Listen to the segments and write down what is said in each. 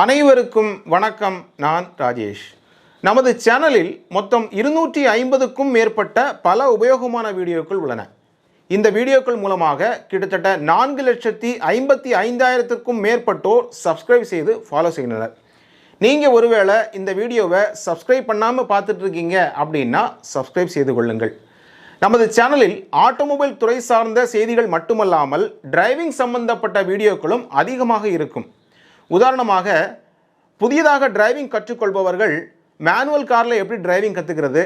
அனைவருக்கும் வணக்கம். நான் ராஜேஷ். நமது சேனலில் மொத்தம் இருநூற்றி ஐம்பதுக்கும் மேற்பட்ட பல உபயோகமான வீடியோக்கள் உள்ளன. இந்த வீடியோக்கள் மூலமாக கிட்டத்தட்ட நான்கு லட்சத்தி ஐம்பத்தி ஐந்தாயிரத்திற்கும் மேற்பட்டோர் சப்ஸ்கிரைப் செய்து ஃபாலோ செய்கின்றனர். நீங்கள் ஒருவேளை இந்த வீடியோவை சப்ஸ்கிரைப் பண்ணாமல் பார்த்துட்டு இருக்கீங்க அப்படின்னா சப்ஸ்கிரைப் செய்து கொள்ளுங்கள். நமது சேனலில் ஆட்டோமொபைல் துறை சார்ந்த செய்திகள் மட்டுமல்லாமல் டிரைவிங் சம்பந்தப்பட்ட வீடியோக்களும் அதிகமாக இருக்கும். உதாரணமாக புதியதாக டிரைவிங் கற்றுக்கொள்பவர்கள் மேனுவல் காரில் எப்படி டிரைவிங் கற்றுக்கிறது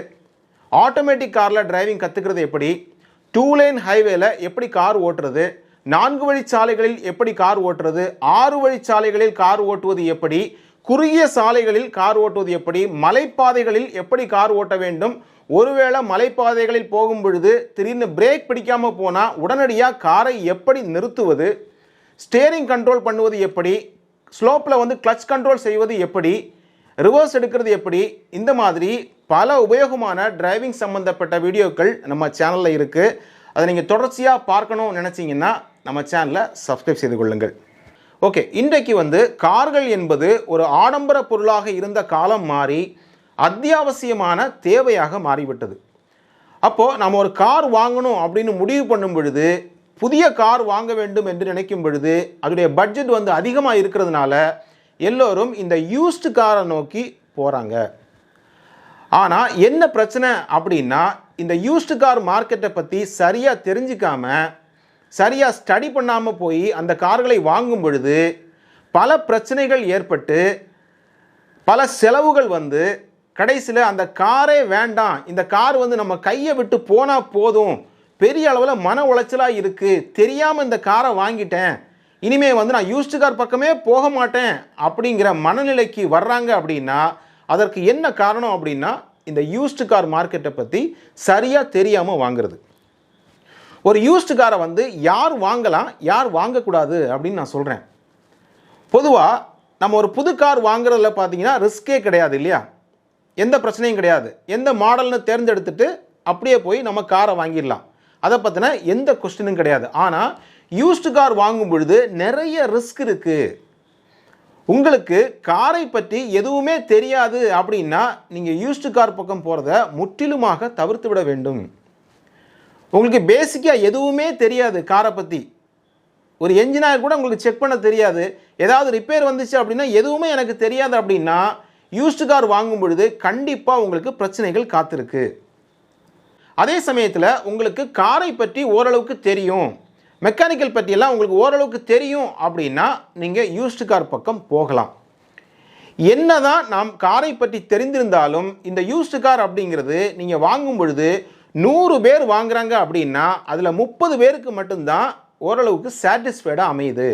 ஆட்டோமேட்டிக் காரில் டிரைவிங் கற்றுக்கிறது எப்படி? டூ லைன் ஹைவேல எப்படி கார் ஓட்டுறது? நான்கு வழிச்சாலைகளில் எப்படி கார் ஓட்டுறது? ஆறு வழிச்சாலைகளில் கார் ஓட்டுவது எப்படி? குறுகிய சாலைகளில் கார் ஓட்டுவது எப்படி? மலைப்பாதைகளில் எப்படி கார் ஓட்ட வேண்டும்? ஒருவேளை மலைப்பாதைகளில் போகும் பொழுது திடீர்னு பிரேக் பிடிக்காமல் போனால் உடனடியாக காரை எப்படி நிறுத்துவது? ஸ்டேரிங் கண்ட்ரோல் பண்ணுவது எப்படி? ஸ்லோப்பில் வந்து கிளச் கண்ட்ரோல் செய்வது எப்படி? ரிவர்ஸ் எடுக்கிறது எப்படி? இந்த மாதிரி பல உபயோகமான டிரைவிங் சம்மந்தப்பட்ட வீடியோக்கள் நம்ம சேனலில் இருக்குது அதை நீங்கள் தொடர்ச்சியாக பார்க்கணும்னு நினச்சிங்கன்னா நம்ம சேனலை சப்ஸ்கிரைப் செய்து கொள்ளுங்கள். ஓகே இன்றைக்கு வந்து கார்கள் என்பது ஒரு ஆடம்பர பொருளாக இருந்த காலம் மாறி அத்தியாவசியமான தேவையாக மாறிவிட்டது. அப்போது நம்ம ஒரு கார் வாங்கணும் அப்படின்னு முடிவு பண்ணும் பொழுது புதிய கார் வாங்க வேண்டும் என்று நினைக்கும் பொழுது அதோடைய பட்ஜெட் வந்து அதிகமாக இருக்கிறதுனால எல்லோரும் இந்த யூஸ்டு காரை நோக்கி போகிறாங்க ஆனால் என்ன பிரச்சனை அப்படின்னா இந்த யூஸ்டு கார் மார்க்கெட்டை பற்றி சரியாக தெரிஞ்சிக்காம சரியாக ஸ்டடி பண்ணாமல் போய் அந்த கார்களை வாங்கும் பொழுது பல பிரச்சனைகள் ஏற்பட்டு பல செலவுகள் வந்து கடைசியில் அந்த காரே வேண்டாம். இந்த கார் வந்து நம்ம கையை விட்டு போனால் போதும். பெரிய அளவில் மன உளைச்சலாக இருக்குது தெரியாமல் இந்த காரை வாங்கிட்டேன். இனிமே வந்து நான் யூஸ்டு கார் பக்கமே போக மாட்டேன் அப்படிங்கிற மனநிலைக்கு வர்றாங்க அப்படின்னா அதற்கு என்ன காரணம் அப்படின்னா இந்த யூஸ்டு கார் மார்க்கெட்டை பற்றி சரியாக தெரியாமல் வாங்குறது. ஒரு யூஸ்டு காரை வந்து யார் வாங்கலாம் யார் வாங்கக்கூடாது அப்படின்னு நான் சொல்கிறேன் பொதுவாக நம்ம ஒரு புது கார் வாங்குறதுல பார்த்தீங்கன்னா ரிஸ்க்கே கிடையாது இல்லையா? எந்த பிரச்சனையும் கிடையாது. எந்த மாடல்னு தேர்ந்தெடுத்துட்டு அப்படியே போய் நம்ம காரை வாங்கிடலாம். அதை பற்றின எந்த கொஸ்டினும் கிடையாது. ஆனால் யூஸ்டு கார் வாங்கும் பொழுது நிறைய ரிஸ்க் இருக்குது உங்களுக்கு காரை பற்றி எதுவுமே தெரியாது அப்படின்னா நீங்கள் யூஸ்டு கார் பக்கம் போகிறத முற்றிலுமாக தவிர்த்து விட வேண்டும். உங்களுக்கு பேசிக்காக எதுவுமே தெரியாது காரை பற்றி ஒரு என்ஜினாயர் கூட உங்களுக்கு செக் பண்ண தெரியாது. ஏதாவது ரிப்பேர் வந்துச்சு அப்படின்னா எதுவுமே எனக்கு தெரியாது அப்படின்னா யூஸ்டு கார் வாங்கும் பொழுது கண்டிப்பாக உங்களுக்கு பிரச்சனைகள் காத்திருக்கு. அதே சமயத்தில் உங்களுக்கு காரை பற்றி ஓரளவுக்கு தெரியும். மெக்கானிக்கல் பற்றியெல்லாம் உங்களுக்கு ஓரளவுக்கு தெரியும் அப்படின்னா நீங்கள் யூஸ்டு கார் பக்கம் போகலாம். என்னதான் நாம் காரை பற்றி தெரிந்திருந்தாலும் இந்த யூஸ்டு கார் அப்படிங்கிறது நீங்கள் வாங்கும் பொழுது நூறு பேர் வாங்குறாங்க அப்படின்னா அதில் முப்பது பேருக்கு மட்டும்தான் ஓரளவுக்கு சாட்டிஸ்ஃபைடாக அமையுது.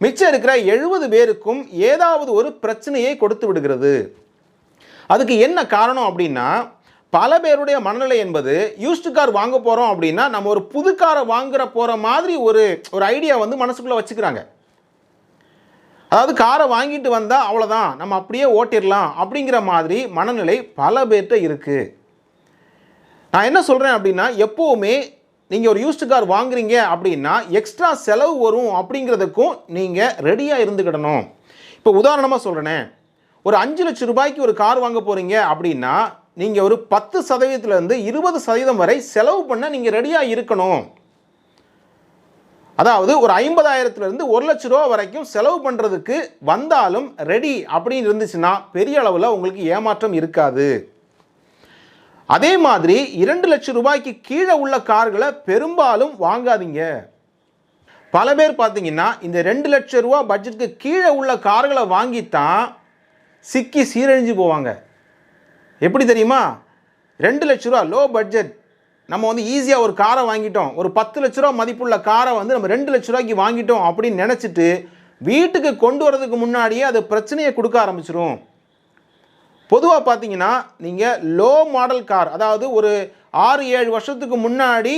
மிச்சம் இருக்கிற எழுபது பேருக்கும் ஏதாவது ஒரு பிரச்சனையை கொடுத்து விடுகிறது. அதுக்கு என்ன காரணம் அப்படின்னா பல பேருடைய மனநிலை என்பது யூஸ்டு கார் வாங்க போகிறோம் அப்படின்னா நம்ம ஒரு புது காரை வாங்குற போகிற மாதிரி ஒரு ஒரு ஐடியா வந்து மனசுக்குள்ளே வச்சுக்கிறாங்க. அதாவது காரை வாங்கிட்டு வந்தால் அவ்வளோதான் நம்ம அப்படியே ஓட்டிடலாம் அப்படிங்கிற மாதிரி மனநிலை பல பேர்கிட்ட இருக்குது நான் என்ன சொல்கிறேன் அப்படின்னா எப்போவுமே நீங்கள் ஒரு யூஸ்டு கார் வாங்குறீங்க அப்படின்னா எக்ஸ்ட்ரா செலவு வரும் அப்படிங்கிறதுக்கும் நீங்கள் ரெடியாக இருந்துக்கிடணும். இப்போ உதாரணமாக சொல்கிறேனே ஒரு அஞ்சு லட்சம் ரூபாய்க்கு ஒரு கார் வாங்க போகிறீங்க அப்படின்னா நீங்கள் ஒரு பத்து சதவீதத்துலேருந்து இருபது சதவீதம் வரை செலவு பண்ண நீங்கள் ரெடியாக இருக்கணும். அதாவது ஒரு ஐம்பதாயிரத்துலேருந்து ஒரு லட்ச ரூபா வரைக்கும் செலவு பண்ணுறதுக்கு வந்தாலும் ரெடி அப்படின்னு இருந்துச்சுன்னா பெரிய அளவில் உங்களுக்கு ஏமாற்றம் இருக்காது. அதே மாதிரி இரண்டு லட்சம் ரூபாய்க்கு கீழே உள்ள கார்களை பெரும்பாலும் வாங்காதீங்க. பல பேர் பார்த்தீங்கன்னா இந்த ரெண்டு லட்ச ரூபா பட்ஜெட்டுக்கு கீழே உள்ள கார்களை வாங்கித்தான் சிக்கி சீரழிஞ்சு போவாங்க. எப்படி தெரியுமா? ரெண்டு லட்ச ரூபா லோ பட்ஜெட் நம்ம வந்து ஈஸியாக ஒரு காரை வாங்கிட்டோம். ஒரு பத்து லட்ச ரூபா மதிப்புள்ள காரை வந்து நம்ம ரெண்டு லட்ச ரூபாய்க்கு வாங்கிட்டோம் அப்படின்னு நினச்சிட்டு வீட்டுக்கு கொண்டு வரதுக்கு முன்னாடியே அது பிரச்சனையை கொடுக்க ஆரம்பிச்சிடும் பொதுவாக பார்த்தீங்கன்னா நீங்கள் லோ மாடல் கார் அதாவது ஒரு ஆறு ஏழு வருஷத்துக்கு முன்னாடி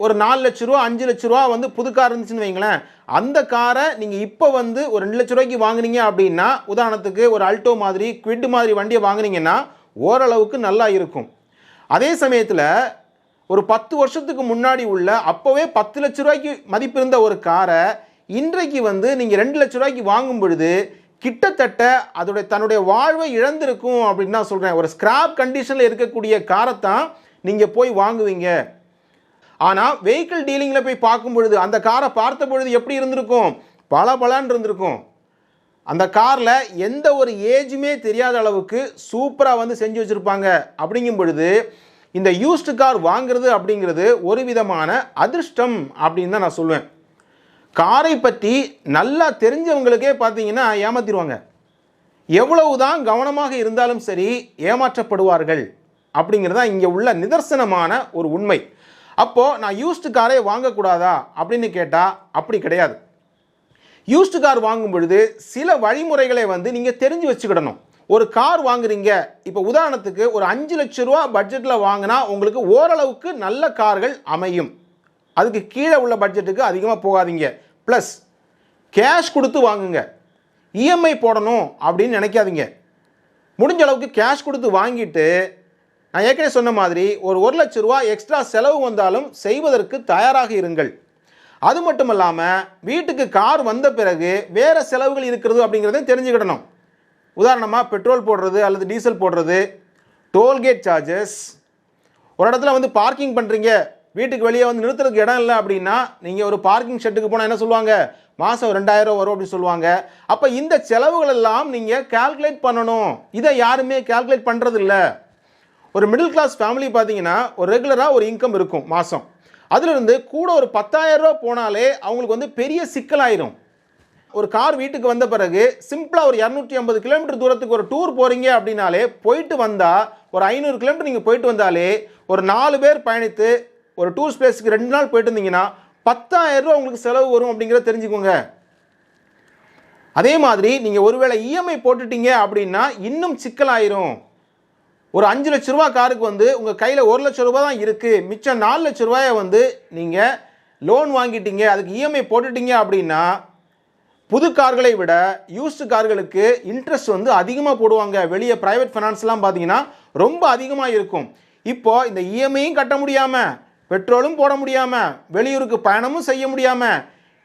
ஒரு நாலு லட்ச ரூபா அஞ்சு லட்ச ரூபா வந்து புது கார் இருந்துச்சுன்னு வைங்களேன். அந்த காரை நீங்கள் இப்போ வந்து ஒரு ரெண்டு லட்ச ரூபாய்க்கு வாங்குனீங்க அப்படின்னா உதாரணத்துக்கு ஒரு அல்டோ மாதிரி குவிட் மாதிரி வண்டியை வாங்குனீங்கன்னா ஓரளவுக்கு நல்லா இருக்கும். அதே சமயத்தில் ஒரு பத்து வருஷத்துக்கு முன்னாடி உள்ள அப்போவே பத்து லட்ச ரூபாய்க்கு மதிப்பு இருந்த ஒரு காரை இன்றைக்கு வந்து நீங்கள் ரெண்டு லட்ச ரூபாய்க்கு வாங்கும் பொழுது கிட்டத்தட்ட அதோடைய தன்னுடைய வாழ்வை இழந்திருக்கும் அப்படின்னு தான் சொல்கிறேன் ஒரு ஸ்கிராப் கண்டிஷனில் இருக்கக்கூடிய காரை தான் நீங்கள் போய் வாங்குவீங்க. ஆனால் வெஹிக்கிள் டீலிங்கில் போய் பார்க்கும் பொழுது அந்த காரை பார்த்த பொழுது எப்படி இருந்திருக்கும்? பல பலான் இருந்திருக்கும். அந்த காரில் எந்த ஒரு ஏஜுமே தெரியாத அளவுக்கு சூப்பராக வந்து செஞ்சு வச்சுருப்பாங்க. அப்படிங்கும் பொழுது இந்த யூஸ்டு கார் வாங்குறது அப்படிங்கிறது ஒரு விதமான அதிர்ஷ்டம் அப்படின்னு தான் நான் சொல்லுவேன் காரை பற்றி நல்லா தெரிஞ்சவங்களுக்கே பார்த்தீங்கன்னா ஏமாத்திடுவாங்க. எவ்வளவு தான் கவனமாக இருந்தாலும் சரி ஏமாற்றப்படுவார்கள் அப்படிங்கிறது தான் இங்கே உள்ள நிதர்சனமான ஒரு உண்மை. அப்போது நான் யூஸ்டு காரே வாங்கக்கூடாதா அப்படின்னு கேட்டால் அப்படி கிடையாது. யூஸ்டு கார் வாங்கும் பொழுது சில வழிமுறைகளை வந்து நீங்கள் தெரிஞ்சு வச்சுக்கிடணும். ஒரு கார் வாங்குறீங்க. இப்போ உதாரணத்துக்கு ஒரு அஞ்சு லட்ச ரூபா பட்ஜெட்டில் வாங்கினா உங்களுக்கு ஓரளவுக்கு நல்ல கார்கள் அமையும். அதுக்கு கீழே உள்ள பட்ஜெட்டுக்கு அதிகமாக போகாதீங்க. ப்ளஸ் கேஷ் கொடுத்து வாங்குங்க. இஎம்ஐ போடணும் அப்படின்னு நினைக்காதீங்க. முடிஞ்ச அளவுக்கு கேஷ் கொடுத்து வாங்கிட்டு நான் ஏற்கனவே சொன்ன மாதிரி ஒரு ஒரு லட்ச ரூபா எக்ஸ்ட்ரா செலவு வந்தாலும் செய்வதற்கு தயாராக இருங்கள். அது மட்டும் இல்லாமல் வீட்டுக்கு கார் வந்த பிறகு வேறு செலவுகள் இருக்கிறது அப்படிங்கிறதையும் தெரிஞ்சுக்கிடணும். உதாரணமாக பெட்ரோல் போடுறது அல்லது டீசல் போடுறது டோல்கேட் சார்ஜஸ் ஒரு இடத்துல வந்து பார்க்கிங் பண்ணுறீங்க வீட்டுக்கு வெளியே வந்து நிறுத்துறதுக்கு இடம் இல்லை அப்படின்னா நீங்கள் ஒரு பார்க்கிங் ஷெட்டுக்கு போனால் என்ன சொல்லுவாங்க? மாதம் ரெண்டாயிரம் வரும் அப்படின்னு சொல்லுவாங்க. அப்போ இந்த செலவுகள் எல்லாம் நீங்கள் கால்குலேட் பண்ணணும். இதை யாருமே கால்குலேட் பண்ணுறது இல்லை ஒரு மிடில் கிளாஸ் ஃபேமிலி பார்த்தீங்கன்னா ஒரு ரெகுலராக ஒரு இன்கம் இருக்கும் மாதம் அதிலிருந்து கூட ஒரு 10000 ரூபா போனாலே அவங்களுக்கு வந்து பெரிய சிக்கலாயிரும். ஒரு கார் வீட்டுக்கு வந்த பிறகு சிம்பிளாக ஒரு இரநூத்தி ஐம்பது கிலோமீட்டர் தூரத்துக்கு ஒரு டூர் போகிறீங்க அப்படின்னாலே போயிட்டு வந்தால் ஒரு ஐநூறு கிலோமீட்டர் நீங்கள் போயிட்டு வந்தாலே ஒரு நாலு பேர் பயணித்து ஒரு டூரிஸ்ட் பிளேஸுக்கு ரெண்டு நாள் போயிட்டு இருந்தீங்கன்னா 10000 ரூபா உங்களுக்கு செலவு வரும் அப்படிங்கிறத தெரிஞ்சுக்கோங்க. அதே மாதிரி நீங்கள் ஒருவேளை இஎம்ஐ போட்டுட்டீங்க அப்படின்னா இன்னும் சிக்கலாயிரும். ஒரு அஞ்சு லட்ச ரூபா காருக்கு வந்து உங்கள் கையில் ஒரு லட்ச ரூபா தான் இருக்குது மிச்சம் நாலு லட்ச ரூபாயை வந்து நீங்கள் லோன் வாங்கிட்டீங்க. அதுக்கு இஎம்ஐ போட்டுட்டீங்க அப்படின்னா புது கார்களை விட யூஸ்டு கார்களுக்கு இன்ட்ரெஸ்ட் வந்து அதிகமாக போடுவாங்க. வெளியே ப்ரைவேட் ஃபைனான்ஸ்லாம் பார்த்தீங்கன்னா ரொம்ப அதிகமாக இருக்கும். இப்போது இந்த இஎம்ஐயும் கட்ட முடியாமல் பெட்ரோலும் போட முடியாமல் வெளியூருக்கு பயணமும் செய்ய முடியாமல்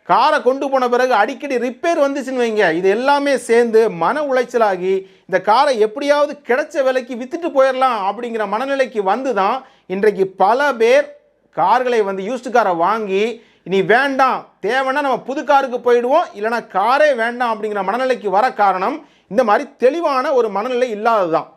காரை கொண்டு போன பிறகு அடிக்கடி ரிப்பேர் வந்துச்சுன்னு வைங்க. இது எல்லாமே சேர்ந்து மன உளைச்சலாகி இந்த காரை எப்படியாவது கிடைச்ச விலைக்கு வித்துட்டு போயிடலாம் அப்படிங்கிற மனநிலைக்கு வந்து தான் இன்றைக்கு பல பேர் கார்களை வந்து யூஸ்டு காரை வாங்கி இனி வேண்டாம் தேவைன்னா நம்ம புது காருக்கு போயிடுவோம் இல்லைனா காரே வேண்டாம் அப்படிங்கிற மனநிலைக்கு வர காரணம் இந்த மாதிரி தெளிவான ஒரு மனநிலை இல்லாதது தான்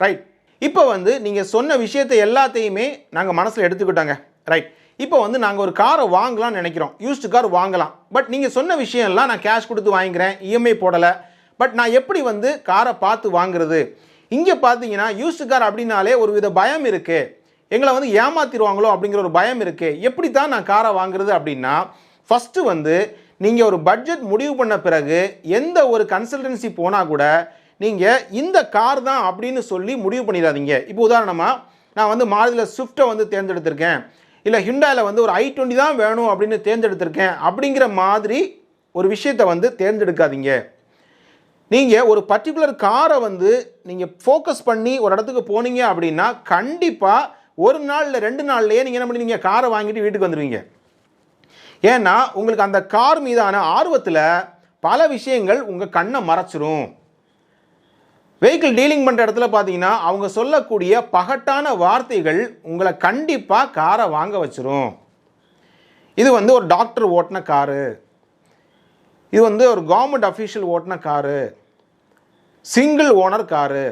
ரைட் இப்போ வந்து நீங்கள் சொன்ன விஷயத்தை எல்லாத்தையுமே நாங்கள் மனசில் எடுத்துக்கிட்டோங்க. ரைட் இப்போ வந்து நாங்கள் ஒரு காரை வாங்கலாம்னு நினைக்கிறோம். யூஸ்டு கார் வாங்கலாம். பட் நீங்கள் சொன்ன விஷயம்லாம் நான் கேஷ் கொடுத்து வாங்கிக்கிறேன். இஎம்ஐ போடலை. பட் நான் எப்படி வந்து காரை பார்த்து வாங்குறது? இங்கே பார்த்தீங்கன்னா யூஸ்டு கார் அப்படின்னாலே ஒரு வித பயம் இருக்குது எங்களை வந்து ஏமாத்திடுவாங்களோ அப்படிங்கிற ஒரு பயம் இருக்குது எப்படி தான் நான் காரை வாங்குறது அப்படின்னா ஃபஸ்ட்டு வந்து நீங்கள் ஒரு பட்ஜெட் முடிவு பண்ண பிறகு எந்த ஒரு கன்சல்டன்சி போனால் கூட நீங்கள் இந்த கார் தான் அப்படின்னு சொல்லி முடிவு பண்ணிடாதீங்க. இப்போ உதாரணமாக நான் வந்து மாருதியில் ஸ்விஃப்ட்டை வந்து தேர்ந்தெடுத்திருக்கேன். இல்லை ஹிண்டாயில் வந்து ஒரு ஐ டுவெண்ட்டி தான் வேணும் அப்படின்னு தேர்ந்தெடுத்திருக்கேன் அப்படிங்கிற மாதிரி ஒரு விஷயத்தை வந்து தேர்ந்தெடுக்காதீங்க. நீங்கள் ஒரு பர்டிகுலர் காரை வந்து நீங்கள் ஃபோக்கஸ் பண்ணி ஒரு இடத்துக்கு போனீங்க அப்படின்னா கண்டிப்பாக ஒரு நாளில் ரெண்டு நாள்லேயே நீங்கள் என்ன பண்ணுவீங்க காரை வாங்கிட்டு வீட்டுக்கு வந்துடுவீங்க. ஏன்னா உங்களுக்கு அந்த கார் மீதான ஆர்வத்தில் பல விஷயங்கள் உங்கள் கண்ணை மறைச்சிரும். வெஹிக்கிள் டீலிங் பண்ணுற இடத்துல பார்த்தீங்கன்னா அவங்க சொல்லக்கூடிய பகட்டான வார்த்தைகள் உங்களை கண்டிப்பாக காரை வாங்க வச்சிரும். இது வந்து ஒரு டாக்டர் ஓட்டின காரு இது வந்து ஒரு government official ஓட்டின car single owner car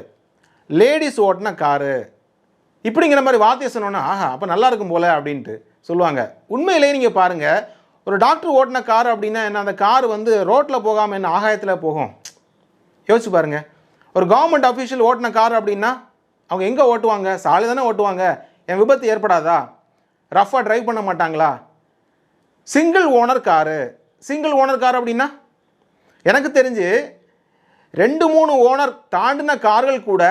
ladies ஓட்டின car இப்படிங்கிற மாதிரி வார்த்தையை சொன்னோன்னா ஆஹா அப்போ நல்லா இருக்கும் போல அப்படின்ட்டு சொல்லுவாங்க. உண்மையிலேயே நீங்கள் பாருங்கள் ஒரு டாக்டர் ஓட்டின கார் அப்படின்னா என்ன? அந்த கார் வந்து ரோட்டில் போகாமல் என்ன? ஆகாயத்தில் போகும். யோசிச்சு பாருங்கள் ஒரு கவர்மெண்ட் அஃபீஷியல் ஓட்டின கார் அப்படின்னா அவங்க எங்கே ஓட்டுவாங்க? சாலை தானே ஓட்டுவாங்க? என் விபத்து ஏற்படாதா? ரஃபாக டிரைவ் பண்ண மாட்டாங்களா? Single owner car single owner car அப்படின்னா எனக்கு தெரிஞ்சு ரெண்டு மூணு ஓனர் தாண்டின கார்கள் கூட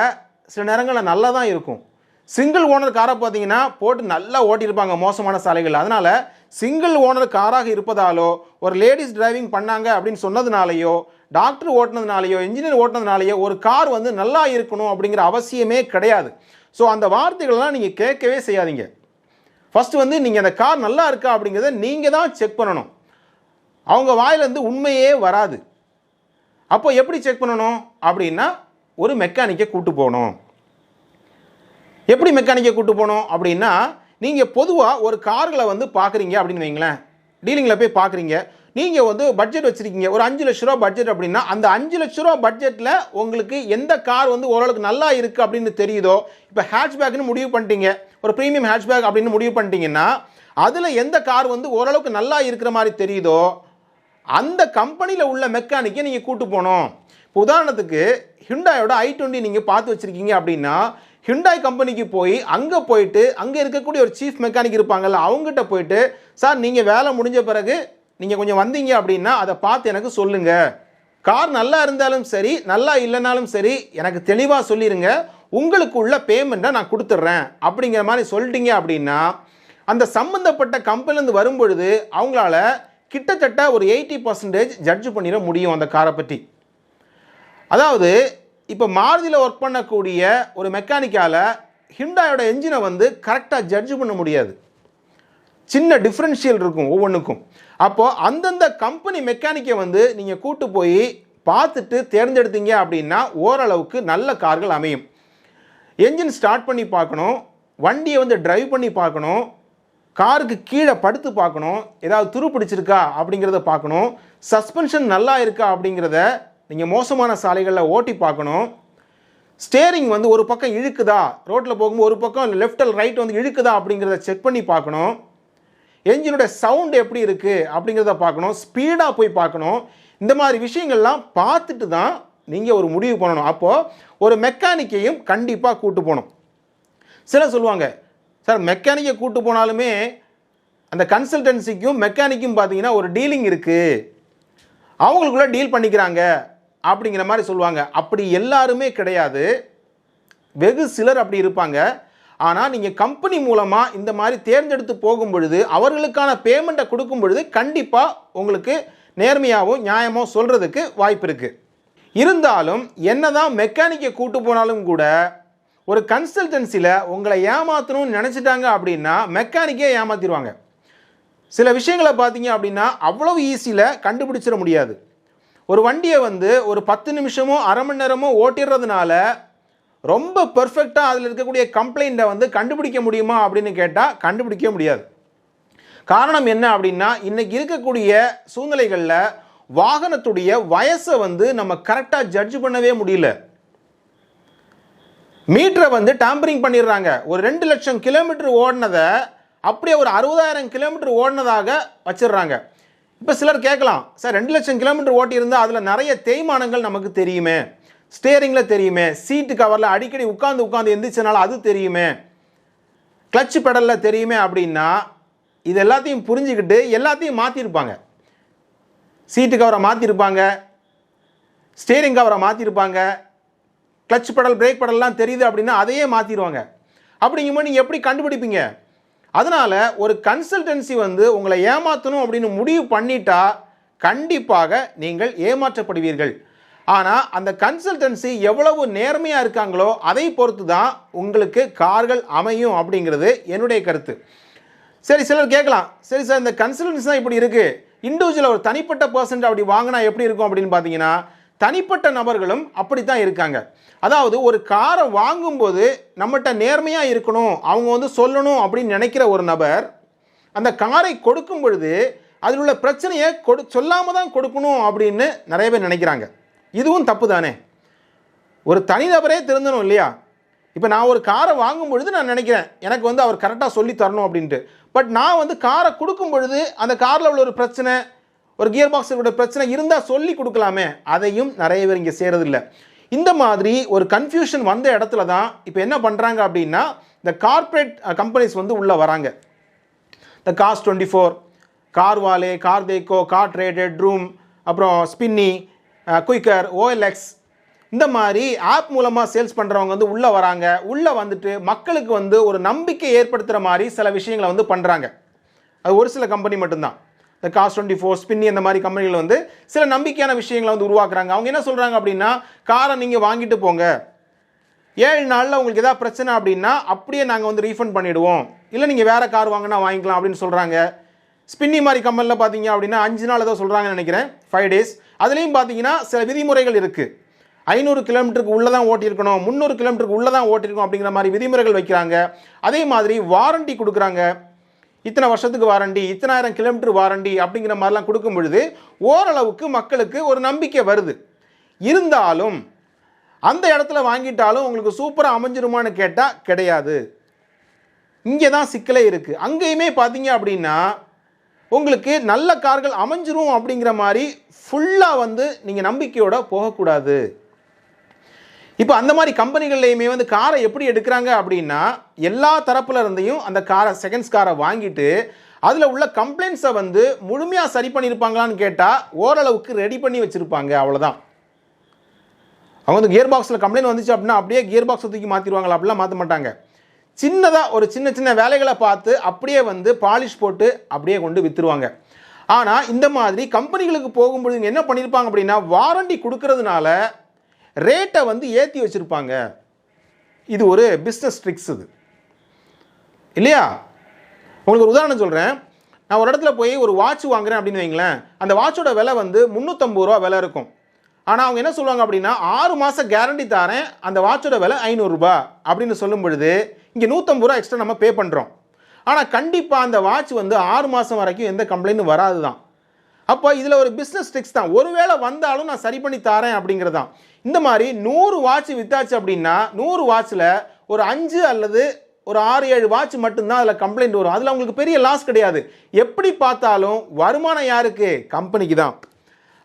சில நேரங்களில் நல்லா தான் இருக்கும் சிங்கிள் ஓனர் காரை பார்த்தீங்கன்னா போட்டு நல்லா ஓட்டியிருப்பாங்க மோசமான சாலைகள் அதனால் சிங்கிள் ஓனர் காராக இருப்பதாலோ ஒரு லேடிஸ் டிரைவிங் பண்ணாங்க அப்படின்னு சொன்னதுனாலையோ டாக்டர் ஓட்டினதுனாலையோ இன்ஜினியர் ஓட்டினதுனாலையோ ஒரு கார் வந்து நல்லா இருக்கணும் அப்படிங்கிற அவசியமே கிடையாது. ஸோ அந்த வார்த்தைகளெல்லாம் நீங்கள் கேட்கவே செய்யாதீங்க. ஃபஸ்ட்டு வந்து நீங்கள் அந்த கார் நல்லா இருக்கா அப்படிங்கிறத நீங்கள் தான் செக் பண்ணணும். அவங்க வாயிலேருந்து உண்மையே வராது. அப்போ எப்படி செக் பண்ணணும்? அப்படின்னா ஒரு மெக்கானிக்கை கூட்டு போகணும். எப்படி மெக்கானிக்கை கூட்டு போகணும்? அப்படின்னா நீங்கள் பொதுவாக ஒரு கார்களை வந்து பார்க்குறீங்க அப்படின்னு வைங்களேன் டீலிங்கில் போய் பார்க்குறீங்க. நீங்கள் வந்து பட்ஜெட் வச்சுருக்கீங்க. ஒரு அஞ்சு லட்ச ரூபா பட்ஜெட் அப்படின்னா அந்த அஞ்சு லட்ச ரூபா பட்ஜெட்டில் உங்களுக்கு எந்த கார் வந்து ஓரளவுக்கு நல்லா இருக்குது அப்படின்னு தெரியுதோ இப்போ ஹேட்ச்பேக்னு முடிவு பண்ணிட்டீங்க. ஒரு ப்ரீமியம் ஹேட்ச்பேக் அப்படின்னு முடிவு பண்ணிட்டீங்கன்னா அதில் எந்த கார் வந்து ஓரளவுக்கு நல்லா இருக்கிற மாதிரி தெரியுதோ அந்த கம்பெனியில் உள்ள மெக்கானிக்கை நீங்கள் கூட்டு போகணும். இப்போ உதாரணத்துக்கு ஹிண்டாயோட ஐ டுவெண்ட்டி நீங்கள் பார்த்து வச்சுருக்கீங்க அப்படின்னா ஹிண்டாய் கம்பெனிக்கு போய் அங்கே போயிட்டு அங்கே இருக்கக்கூடிய ஒரு சீஃப் மெக்கானிக் இருப்பாங்கல்ல அவங்ககிட்ட போயிட்டு சார் நீங்கள் வேலை முடிஞ்ச பிறகு நீங்கள் கொஞ்சம் வந்தீங்க அப்படின்னா அதை பார்த்து எனக்கு சொல்லுங்கள் கார் நல்லா இருந்தாலும் சரி நல்லா இல்லைனாலும் சரி எனக்கு தெளிவாக சொல்லிடுங்க உங்களுக்கு உள்ள பேமெண்ட்டை நான் கொடுத்துட்றேன். அப்படிங்கிற மாதிரி சொல்லிட்டீங்க அப்படின்னா அந்த சம்மந்தப்பட்ட கம்பெனிலேருந்து வரும்பொழுது அவங்களால கிட்டத்தட்ட ஒரு எயிட்டி பர்சன்டேஜ் ஜட்ஜ் பண்ணிட முடியும் அந்த காரை பற்றி. அதாவது இப்போ மாருதியில் ஒர்க் பண்ணக்கூடிய ஒரு மெக்கானிக்கால ஹிண்டாயோட என்ஜினை வந்து கரெக்டாக ஜட்ஜ் பண்ண முடியாது. சின்ன டிஃப்ரென்ஷியல் இருக்கும் ஒவ்வொன்றுக்கும் அப்போது அந்தந்த கம்பெனி மெக்கானிக்கை வந்து நீங்கள் கூட்டு போய் பார்த்துட்டு தேர்ந்தெடுத்தீங்க அப்படின்னா ஓரளவுக்கு நல்ல கார்கள் அமையும். என்ஜின் ஸ்டார்ட் பண்ணி பார்க்கணும் வண்டியை வந்து ட்ரைவ் பண்ணி பார்க்கணும் காருக்கு கீழே படுத்து பார்க்கணும் ஏதாவது துரு பிடிச்சிருக்கா அப்படிங்கிறத பார்க்கணும். சஸ்பென்ஷன் நல்லா இருக்கா அப்படிங்கிறத நீங்கள் மோசமான சாலைகளில் ஓட்டி பார்க்கணும். ஸ்டேரிங் வந்து ஒரு பக்கம் இழுக்குதா? ரோட்டில் போகும்போது ஒரு பக்கம் லெஃப்ட் ரைட் வந்து இழுக்குதா அப்படிங்கிறத செக் பண்ணி பார்க்கணும். என்ஜினோட சவுண்ட் எப்படி இருக்குது அப்படிங்கிறத பார்க்கணும். ஸ்பீடாக போய் பார்க்கணும். இந்த மாதிரி விஷயங்கள்லாம் பார்த்துட்டு தான் நீங்கள் ஒரு முடிவு பண்ணணும். அப்போது ஒரு மெக்கானிக்கையும் கண்டிப்பாக கூட்டு போகணும். சிலர் சொல்லுவாங்க சார் மெக்கானிக்கை கூட்டு போனாலுமே அந்த கன்சல்டன்சிக்கும் மெக்கானிக்கும் பார்த்தீங்கன்னா ஒரு டீலிங் இருக்குது அவங்களுக்குள்ள டீல் பண்ணிக்கிறாங்க. அப்படிங்கிற மாதிரி சொல்லுவாங்க. அப்படி எல்லாருமே கிடையாது. வெகு சிலர் அப்படி இருப்பாங்க. ஆனால் நீங்கள் கம்பெனி மூலமாக இந்த மாதிரி தேர்ந்தெடுத்து போகும் பொழுது அவர்களுக்கான பேமெண்ட்டை கொடுக்கும் பொழுது கண்டிப்பாக உங்களுக்கு நேர்மையாகவும் நியாயமாக சொல்கிறதுக்கு வாய்ப்பு இருக்குது இருந்தாலும் என்ன தான் மெக்கானிக்கை கூட்டு போனாலும் கூட ஒரு கன்சல்டன்சியில் உங்களை ஏமாற்றணும்னு நினச்சிட்டாங்க அப்படின்னா மெக்கானிக்கே ஏமாற்றிடுவாங்க சில விஷயங்களை பார்த்தீங்க அப்படின்னா அவ்வளவு ஈஸியில் கண்டுபிடிச்சிட முடியாது. ஒரு வண்டியை வந்து ஒரு பத்து நிமிஷமோ அரை மணி நேரமோ ஓட்டிடுறதுனால ரொம்ப பர்ஃபெக்டாக அதில் இருக்கக்கூடிய கம்ப்ளைண்ட்டை வந்து கண்டுபிடிக்க முடியுமா அப்படின்னு கேட்டால் கண்டுபிடிக்க முடியாது. காரணம் என்ன அப்படின்னா இன்றைக்கி இருக்கக்கூடிய சூழ்நிலைகளில் வாகனத்துடைய வயசை வந்து நம்ம கரெக்டாக ஜட்ஜ் பண்ணவே முடியல. மீட்டரை வந்து டேம்பரிங் பண்ணிடுறாங்க. ஒரு ரெண்டு லட்சம் கிலோமீட்டர் ஓடினதை அப்படியே ஒரு அறுபதாயிரம் கிலோமீட்டர் ஓடினதாக வச்சிடுறாங்க. இப்போ சிலர் கேட்கலாம் சார் ரெண்டு லட்சம் கிலோமீட்டர் ஓட்டியிருந்தால் அதில் நிறைய தேய்மானங்கள் நமக்கு தெரியுமே? ஸ்டேரிங்கில் தெரியுமே. சீட்டு கவரில் அடிக்கடி உட்காந்து உட்காந்து எந்திரிச்சனால அது தெரியுமே. கிளச் பெடலில் தெரியுமே அப்படின்னா இது எல்லாத்தையும் புரிஞ்சுக்கிட்டு எல்லாத்தையும் மாற்றிருப்பாங்க சீட்டு கவரை மாற்றிருப்பாங்க ஸ்டேரிங் கவரை மாற்றிருப்பாங்க கிளச் பெடல் பிரேக் பெடல்லாம் தெரியுது அப்படின்னா அதையே மாற்றிடுவாங்க அப்படிங்கும்போது நீங்கள் எப்படி கண்டுபிடிப்பீங்க? அதனால் ஒரு கன்சல்டன்சி வந்து உங்களை ஏமாற்றணும் அப்படின்னு முடிவு பண்ணிட்டா கண்டிப்பாக நீங்கள் ஏமாற்றப்படுவீர்கள். ஆனால் அந்த கன்சல்டன்சி எவ்வளவு நேர்மையாக இருக்காங்களோ அதை பொறுத்து தான் உங்களுக்கு கார்கள் அமையும் அப்படிங்கிறது என்னுடைய கருத்து. சரி சிலர் கேட்கலாம். சரி சார் இந்த கன்சல்டன்சி தான் இப்படி இருக்குது இண்டிவிஜுவல் ஒரு தனிப்பட்ட பர்சன்ட் அப்படி வாங்கினா எப்படி இருக்கும் அப்படின்னு பார்த்தீங்கன்னா தனிப்பட்ட நபர்களும் அப்படி தான் இருக்காங்க. அதாவது ஒரு காரை வாங்கும்போது நம்மகிட்ட நேர்மையாக இருக்கணும் அவங்க வந்து சொல்லணும் அப்படின்னு நினைக்கிற ஒரு நபர் அந்த காரை கொடுக்கும் பொழுது அதில் உள்ள பிரச்சனையை கொடு சொல்லாமல் தான் கொடுக்கணும் அப்படின்னு நிறைய பேர் நினைக்கிறாங்க. இதுவும் தப்பு தானே ஒரு தனிநபரே திருந்தணும் இல்லையா? இப்போ நான் ஒரு காரை வாங்கும் பொழுது நான் நினைக்கிறேன் எனக்கு வந்து அவர் கரெக்டாக சொல்லி தரணும் அப்படின்ட்டு. பட் நான் வந்து காரை கொடுக்கும் பொழுது அந்த காரில் உள்ள ஒரு பிரச்சனை ஒரு கியர் பாக்ஸோட பிரச்சனை இருந்தால் சொல்லி கொடுக்கலாமே? அதையும் நிறைய பேர் இங்கே செய்கிறதில்ல இந்த மாதிரி ஒரு கன்ஃபியூஷன் வந்த இடத்துல தான் இப்போ என்ன பண்ணுறாங்க அப்படின்னா இந்த கார்ப்பரேட் கம்பெனிஸ் வந்து உள்ளே வராங்க. இந்த cars twenty four CarWale CarDekho car traded room அப்புறம் ஸ்பின்னி குயிக்கர் ஓஎல்எக்ஸ் இந்த மாதிரி ஆப் மூலமாக சேல்ஸ் பண்ணுறவங்க வந்து உள்ளே வராங்க. உள்ளே வந்துட்டு மக்களுக்கு வந்து ஒரு நம்பிக்கை ஏற்படுத்துகிற மாதிரி சில விஷயங்களை வந்து பண்ணுறாங்க அது ஒரு சில கம்பெனி மட்டும்தான். இந்த காஸ் டுவெண்ட்டி ஃபோர் ஸ்பின்னி அந்த மாதிரி கம்பெனிகள் வந்து சில நம்பிக்கையான விஷயங்களை வந்து உருவாக்குறாங்க. அவங்க என்ன சொல்கிறாங்க அப்படின்னா காரை நீங்கள் வாங்கிட்டு போங்க. ஏழு நாளில் உங்களுக்கு ஏதாவது பிரச்சனை அப்படின்னா அப்படியே நாங்கள் வந்து ரீஃபண்ட் பண்ணிவிடுவோம் இல்லை நீங்கள் வேறு கார் வாங்கினா வாங்கிக்கலாம் அப்படின்னு சொல்கிறாங்க ஸ்பின்னி மாதிரி கம்பெனியில் பார்த்தீங்க அப்படின்னா அஞ்சு நாள் ஏதோ சொல்கிறாங்கன்னு நினைக்கிறேன். ஃபைவ் டேஸ் அதுலேயும் பார்த்தீங்கன்னா சில விதிமுறைகள் இருக்குது ஐநூறு கிலோமீட்டருக்கு உள்ளே தான் ஓட்டியிருக்கணும் முந்நூறு கிலோமீட்டருக்கு உள்ளே தான் ஓட்டியிருக்கணும் அப்படிங்கிற மாதிரி விதிமுறைகள் வைக்கிறாங்க. அதே மாதிரி வாரண்டி கொடுக்குறாங்க. இத்தனை வருஷத்துக்கு வாரண்டி இத்தனாயிரம் கிலோமீட்டர் வாரண்டி அப்படிங்கிற மாதிரிலாம் கொடுக்கும் பொழுது ஓரளவுக்கு மக்களுக்கு ஒரு நம்பிக்கை வருது. இருந்தாலும் அந்த இடத்துல வாங்கிட்டாலும் உங்களுக்கு சூப்பராக அமைஞ்சிருமான்னு கேட்டால் கிடையாது. இங்கே தான் சிக்கலே இருக்குது அங்கேயுமே பார்த்தீங்க அப்படின்னா உங்களுக்கு நல்ல கார்கள் அமைஞ்சிரும் அப்படிங்கிற மாதிரி ஃபுல்லாக வந்து நீங்கள் நம்பிக்கையோட போகக்கூடாது. இப்போ அந்த மாதிரி கம்பெனிகள்லையுமே வந்து காரை எப்படி எடுக்கிறாங்க அப்படின்னா எல்லா தரப்புல இருந்தையும் அந்த காரை செகண்ட்ஸ் காரை வாங்கிட்டு அதில் உள்ள கம்ப்ளைண்ட்ஸை வந்து முழுமையாக சரி பண்ணியிருப்பாங்களான்னு கேட்டால் ஓரளவுக்கு ரெடி பண்ணி வச்சுருப்பாங்க அவ்வளோதான் அவங்க வந்து கியர் பாக்ஸில் கம்ப்ளைண்ட் வந்துச்சு அப்படின்னா அப்படியே கியர் பாக்ஸை தூக்கி மாற்றிடுவாங்களா அப்படிலாம் மாற்ற மாட்டாங்க. சின்னதாக ஒரு சின்ன சின்ன வேலைகளை பார்த்து அப்படியே வந்து பாலிஷ் போட்டு அப்படியே கொண்டு விற்றுருவாங்க ஆனால் இந்த மாதிரி கம்பெனிகளுக்கு போகும்பொழுது என்ன பண்ணியிருப்பாங்க அப்படின்னா வாரண்டி கொடுக்கறதுனால ரேட்டை வந்து ஏற்றி வச்சுருப்பாங்க. இது ஒரு பிஸ்னஸ் ட்ரிக்ஸ் இது. இல்லையா? உங்களுக்கு ஒரு உதாரணம் சொல்கிறேன் நான் ஒரு இடத்துல போய் ஒரு வாட்ச் வாங்குறேன் அப்படின்னு வைங்களேன். அந்த வாட்சோட விலை வந்து முந்நூற்றம்பது ரூபா விலை இருக்கும். ஆனால் அவங்க என்ன சொல்லுவாங்க அப்படின்னா ஆறு மாதம் கேரண்டி தரேன் அந்த வாட்சோட விலை ஐநூறுரூபா அப்படின்னு சொல்லும் பொழுது இங்கே நூற்றம்பது ரூபா எக்ஸ்ட்ரா நம்ம பே பண்ணுறோம் ஆனால் கண்டிப்பாக அந்த வாட்ச் வந்து ஆறு மாதம் வரைக்கும் எந்த கம்ப்ளைண்ட்டும் வராது தான் அப்போ இதில் ஒரு பிஸ்னஸ் ட்ரிக்ஸ் தான். ஒருவேளை வந்தாலும் நான் சரி பண்ணி தரேன் அப்படிங்கிறது தான் இந்த மாதிரி நூறு வாட்ச் வித்தாச்சு அப்படின்னா நூறு வாட்சில் ஒரு அஞ்சு அல்லது ஒரு ஆறு ஏழு வாட்ச் மட்டும்தான் அதில் கம்ப்ளைண்ட் வரும். அதில் அவங்களுக்கு பெரிய லாஸ் கிடையாது. எப்படி பார்த்தாலும் வருமானம் யாருக்கு? கம்பெனிக்கு தான்.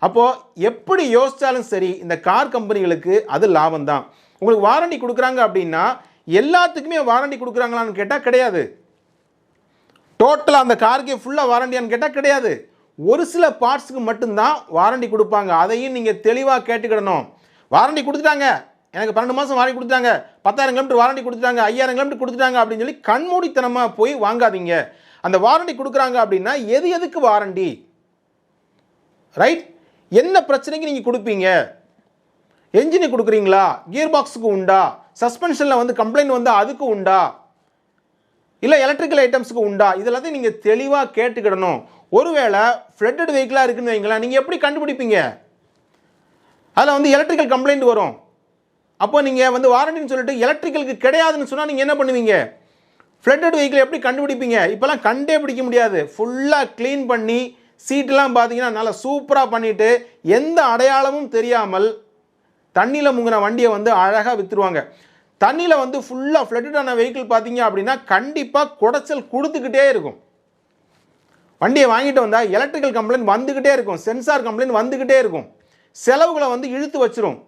அப்போது எப்படி யோசித்தாலும் சரி இந்த கார் கம்பெனிகளுக்கு அது லாபம் தான் உங்களுக்கு வாரண்டி கொடுக்குறாங்க அப்படின்னா எல்லாத்துக்குமே வாரண்டி கொடுக்குறாங்களான்னு கேட்டால் கிடையாது. டோட்டலாக அந்த காருக்கே ஃபுல்லாக வாரண்டியான்னு கேட்டால் கிடையாது. ஒரு சில பார்ட்ஸுக்கு மட்டும்தான் வாரண்டி கொடுப்பாங்க. அதையும் நீங்கள் தெளிவாக கேட்டுக்கிடணும். வாரண்டி கொடுத்துட்டாங்க. எனக்கு பன்னெண்டு மாதம் வாரண்டி கொடுத்துட்டாங்க. பத்தாயிரம் கிலோமீட்டர் வாரண்டி கொடுத்துட்டாங்க. ஐயாயிரம் கிலோமீட்டர் கொடுத்துட்டாங்க அப்படின்னு சொல்லி கண்மூடித்தனமாக போய் வாங்காதீங்க. அந்த வாரண்டி கொடுக்குறாங்க அப்படின்னா எது எதுக்கு வாரண்டி? ரைட் என்ன பிரச்சனைக்கு நீங்கள் கொடுப்பீங்க? என்ஜினுக்கு கொடுக்குறீங்களா? கியர் பாக்ஸுக்கு உண்டா? சஸ்பென்ஷனில் வந்து கம்ப்ளைண்ட் வந்தால் அதுக்கு உண்டா? இல்லை எலக்ட்ரிக்கல் ஐட்டம்ஸுக்கு உண்டா? இதெல்லாத்தையும் நீங்கள் தெளிவாக கேட்டுக்கிடணும். ஒருவேளை ஃப்ளட்டட் வெஹிக்கிளாக இருக்குன்னு வைங்களேன் நீங்கள் எப்படி கண்டுபிடிப்பீங்க? அதில் வந்து எலக்ட்ரிக்கல் கம்ப்ளைண்ட் வரும். அப்போ நீங்கள் வந்து வாரண்டின்னு சொல்லிட்டு எலக்ட்ரிக்கலுக்கு கிடையாதுன்னு சொன்னால் நீங்கள் என்ன பண்ணுவீங்க? ஃப்ளட்டட் வெஹிக்கிள் எப்படி கண்டுபிடிப்பீங்க? இப்போல்லாம் கண்டே பிடிக்க முடியாது. ஃபுல்லாக க்ளீன் பண்ணி சீட்டெலாம் பார்த்தீங்கன்னா நல்லா சூப்பராக பண்ணிவிட்டு எந்த அடையாளமும் தெரியாமல் தண்ணியில் முங்கின வண்டியை வந்து அழகாக விற்றுருவாங்க தண்ணியில் வந்து ஃபுல்லாக ஃப்ளட்டடான வெஹிக்கிள் பார்த்தீங்க அப்படின்னா கண்டிப்பாக குடைச்சல் கொடுத்துக்கிட்டே இருக்கும். வண்டியை வாங்கிட்டு வந்தால் எலக்ட்ரிக்கல் கம்ப்ளைண்ட் வந்துக்கிட்டே இருக்கும். சென்சார் கம்ப்ளைண்ட் வந்துக்கிட்டே இருக்கும். செலவுகளை வந்து இழுத்து வச்சிரும்.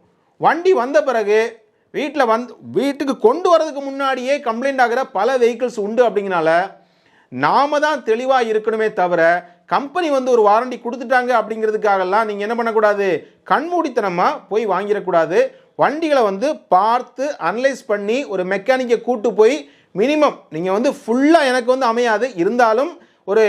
வண்டி வந்த பிறகு வீட்டில் வந்து வீட்டுக்கு கொண்டு வரதுக்கு முன்னாடியே கம்ப்ளைண்ட் ஆகிற பல வெஹிக்கிள்ஸ் உண்டு அப்படிங்கனால நாம தான் தெளிவாக இருக்கணுமே தவிர கம்பெனி வந்து ஒரு வாரண்டி கொடுத்துட்டாங்க அப்படிங்கிறதுக்காகலாம் நீங்கள் என்ன பண்ணக்கூடாது? கண்மூடித்தனமாக போய் வாங்கிடக்கூடாது. வண்டிகளை வந்து பார்த்து அனலைஸ் பண்ணி ஒரு மெக்கானிக்கை கூட்டு போய் மினிமம் நீங்கள் வந்து ஃபுல்லாக எனக்கு வந்து அமையாது. இருந்தாலும் ஒரு